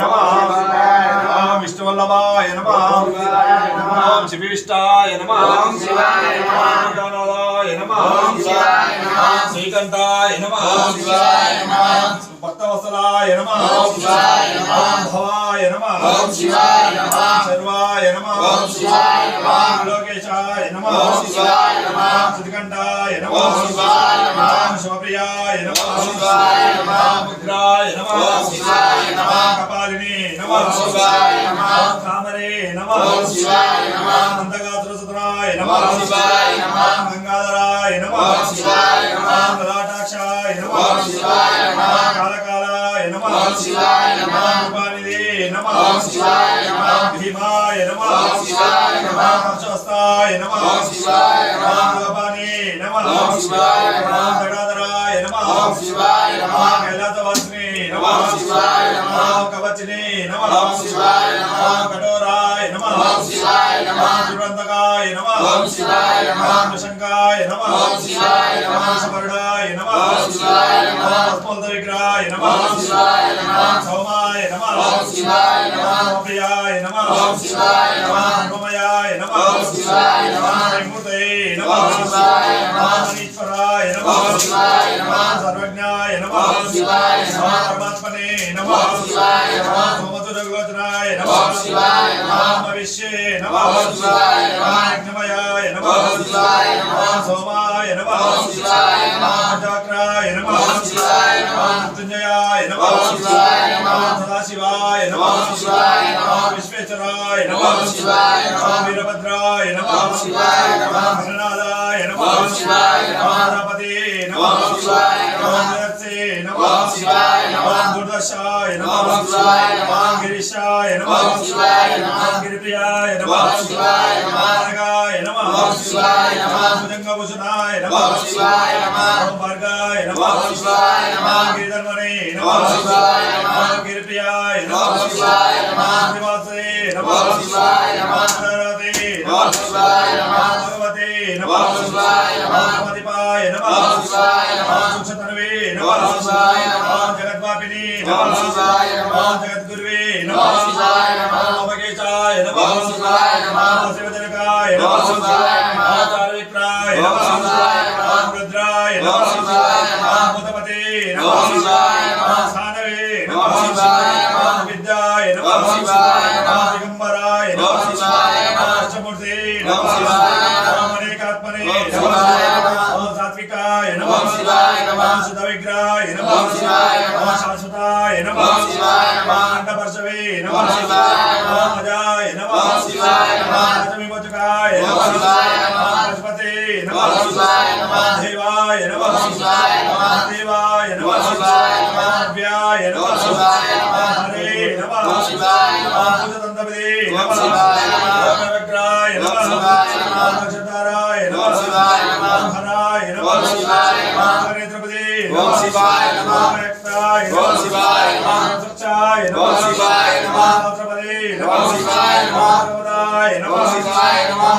నమః విష్ణువల్లభాయ నమః ఓం శివీష్టాయ నమః శివాయ. శ్రీకంఠాయ నమః శివాయ నమః. భవాయ నమః. సర్వాయ నమః. లోకేశాయ నమః. శ్రీకంఠాయ నమః ఓం శివాయ నమః. శివప్రియాయ నమః ఓం శివాయ నమః. ఉగ్రాయ నమః ఓం శివాయ నమః. కపాలిని నమః ఓం శివాయ నమః. కామరే నమః ఓం శివాయ నమః. మందగాత్రసుతనాయ నమః ఓం శివాయ నమః. గంగాధరాయ నమః ఓం శివాయ నమః. లలాటాక్షాయ నమః ఓం శివాయ నమః. కాలకాలాయ నమః ఓం శివాయ నమః. కృపానిధే నమః ఓం శివాయ शिवाय नमः कैलासवासिने नमः शिवाय नमः कवचने नमः शिवाय नमः कठोराय नमः शिवाय नमः दुर्वन्तकाय नमः शिवाय नमः शंकाय नमः शिवाय नमः स्मरणाय नमः शिवाय नमः स्पन्दविग्रहाय नमः शिवाय नमः सौमाय नमः शिवाय नमः प्रियाय नमः शिवाय नमः अनुमयाय नमः शिवाय नमः मूर्तये नमः शिवाय नमः शिवाय नमः भविष्ये नमः शिवाय नमः अग्नमयाय नमः शिवाय नमः सोमाय नमः शिवाय नमः चक्राय नमः शिवाय नमः मृत्युञ्जयाय नमः शिवाय नमः सदाशिवाय नमः शिवाय नमः विश्वेश्वराय नमः शिवाय नमः वीरभद्राय नमः शिवाय नमः हरनादाय नमः शिवाय नमः पते नमः शिवाय नमः जगत्से शिवाय नमः दुर्दशाय नमः शिवाय नमः गिरिशाय नमः शिवाय नमः गिरिप्रियाय नमः शिवाय नमः मार्गाय नमः शिवाय नमः भुजङ्गभूषणाय नमः शिवाय नमः मार्गाय नमः शिवाय नमः गिरिधर्मणे नमः शिवाय नमः गिरिप्रियाय नमः शिवाय नमः श्रीवासे नमः शिवाय नमः सरते नमः शिवाय नमः भगवते नमः शिवाय नमः पतिपाय नमः शिवाय नमः सुक्षतनवे नमः शिवाय ఓం గిరిప్రియాయ ఓం నమః శివాయ నమః. శ్రీవాసే నమః ఓం శివాయ నమః. సరతే ఓం శివాయ నమః. భగవతే నమః ఓం శివాయ నమః. భగవతిపాయ నమః ఓం శివాయ నమః. సూక్ష్మతనవే ఓం శివాయ నమః. జగద్వాపిని ఓం శివాయ నమః. జగద్గురువే ఓం శివాయ నమః. ఓమకేశాయ నమః ఓం శివాయ నమః. శివజనకాయ ఓం నమః శివాయ नमः शिवाय नमः सुत विग्रहाय नमः शिवाय नमः शाश्वताय नमः शिवाय नमः अण्डपर्शवे नमः शिवाय नमः मजाय नमः शिवाय नमः रजविमचकाय नमः शिवाय नमः बृहस्पते नमः शिवाय नमः देवाय नमः शिवाय नमः देवाय नमः शिवाय नमः व्याय नमः शिवाय नमः हरे नमः शिवाय नमः पूजतन्तपदे नमः शिवाय शिवाय नमः। ओम शिवाय नमः। ओम शिवाय नमः। ओम शिवाय नमः। ओम शिवाय नमः। ओम शिवाय नमः। ओम शिवाय नमः।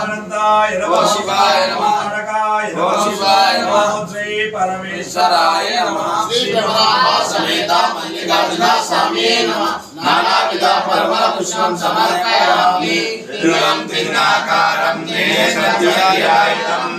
ओम शिवाय नमः। ओम शिवाय नमः। परमेश्वराय नमः। श्री ब्रह्मा मल्लिकार्जुना स्वामी नमः। नानाविधा परमल पुष्पं समर्पयामि। त्रिगं त्रिगुणाकारं नेत्रं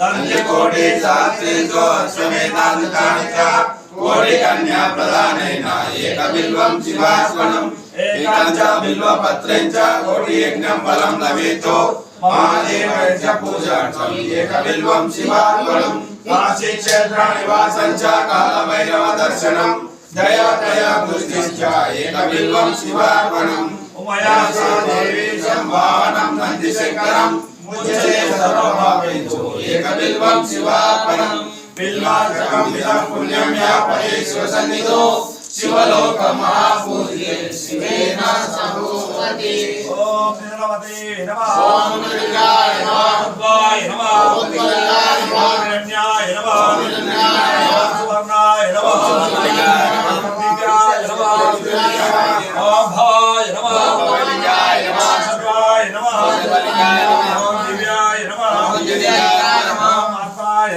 శివై కోమలై శివై దర్శనం బిల్వపత్రేణ కోటి కన్యా ప్రధానైన ఏకాంచ బిల్వ కోటి యజ్ఞం బలం పూజార్థం కాశీ క్షేత్ర నివాసం చ కాలభైరవ దర్శనం దృష్టిశ్చ శివార్పణం ఉమయా దేవి సంభావనం ఏకబిల్వం శివార్పణం బిల్వార్చకం పుణ్యం యా శివలోక మహాపూజ్యే శివేన ఓం నీలవతే నమః ఓం దుర్గాయ నమః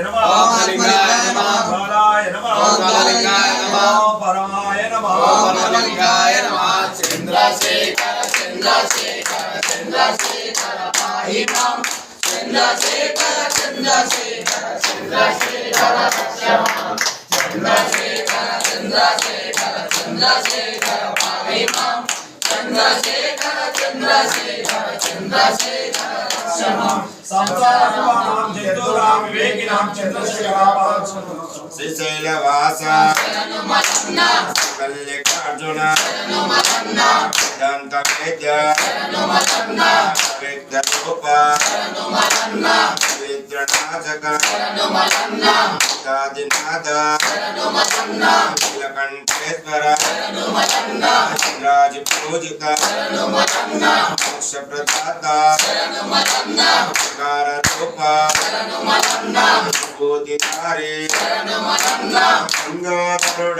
నమః ఓం ఆత్మలింగాయ నమః ఓం పరమాయ నమః పరమలింగాయ నమః చంద్రశేఖర చంద్రశేఖర చంద్రశేఖర పాహి మాం చంద్రశేఖర చంద్రశేఖర చంద్రశేఖర రక్షమాం చంద్రశేఖర చంద్రశేఖర చంద్రశేఖర పాహి మాం చంద్రశేఖర చంద్రశేఖర చంద్రశేఖర రక్షమాం సంసారపానాం జంతురాం వివేకినాం చంద్రశేఖరాపాం శ్రీశైలవాస శరణు దంత వేద్య మలన్న మోక్ష ప్రదాత రూప గంగాధరుడ.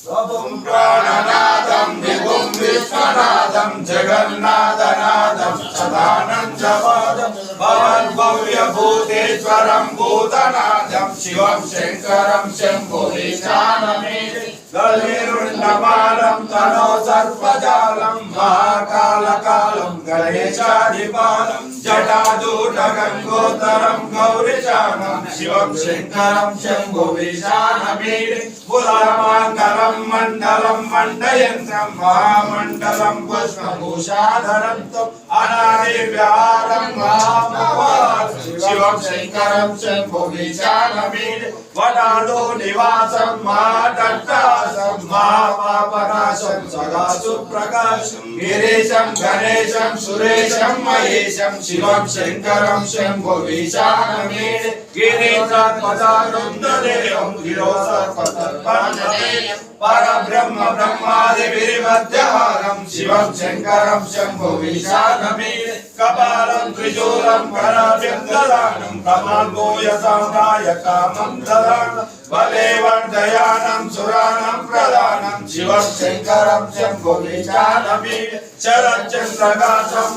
स्वपुं प्राणनादं विभुं विश्वनादं जगन्नाथनादं सदानन्दवादं भवन् भव्यभूतेश्वरं भूतनादं शिवं शङ्करं शम्भुरीशानमेति गलिरुण्डमालं तनो सर्पजालं, महाकालकालं, गणेशाधिपालं जटाजूटगङ्गोतरं गौरिशानं, शिवं शङ्करं शम्भुरीशानमेति पुरामाङ्करम् మండలం మండలం మండయంత్రం మహామండలం పుష్పభూషాధరంతో అనాది వ్యారం మహామవారం శివం శంకరం శంభురీశానమీడి వనాలో నివాసం మా దట్టాసం మా పాపనాశం సదా సుప్రకాశం గిరీశం గణేశం సురేశం మహేశం శివం శంకరం శంభు విశానమీడే గిరీశాత్మజానందదేవం గిరోసర్పతర్పణమేయం పరబ్రహ్మ బ్రహ్మాది విరిమధ్యహారం శివం శంకరం శంభు విశాఖమే కపాలం త్రిశూలం కరాభ్యం దదానం ప్రమాల్గోయ కామం దదానం బలే వర్ధయానం సురాణం ప్రదానం శివం శంకరం శంభు విశాఖమే శరచంద్రగాసం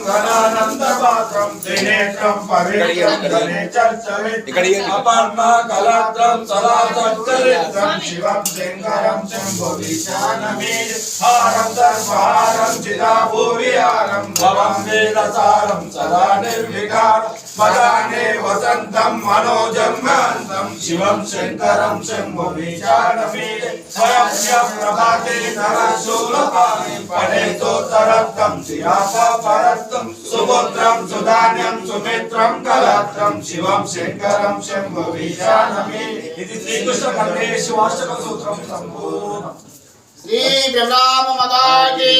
कलात्रम त्रिनेत्रम पवित्रम चरित अपर्णा कलात्रम सदा सच्चरित्रम शिवम शंकरम शंभो हारम सर्वहारम चिदा भवम वेदसारम सदा निर्विकार पदाने वसंतम मनोजम गांतम शिवम शंकरम शंभो स्वयं प्रभाते नरशूलपाणि पणे तो तरक्तम सियासा परस्तम सुभद्रम सुधा సుధాన్యం సుమిత్రం కలత్రం శివం శంకరం శంభు విశానమీ ఇది శ్రీకృష్ణ కర్ణేశ్వాష్టక సూత్రం. సంపూర్ణం శ్రీ బ్రహ్మ మదాకి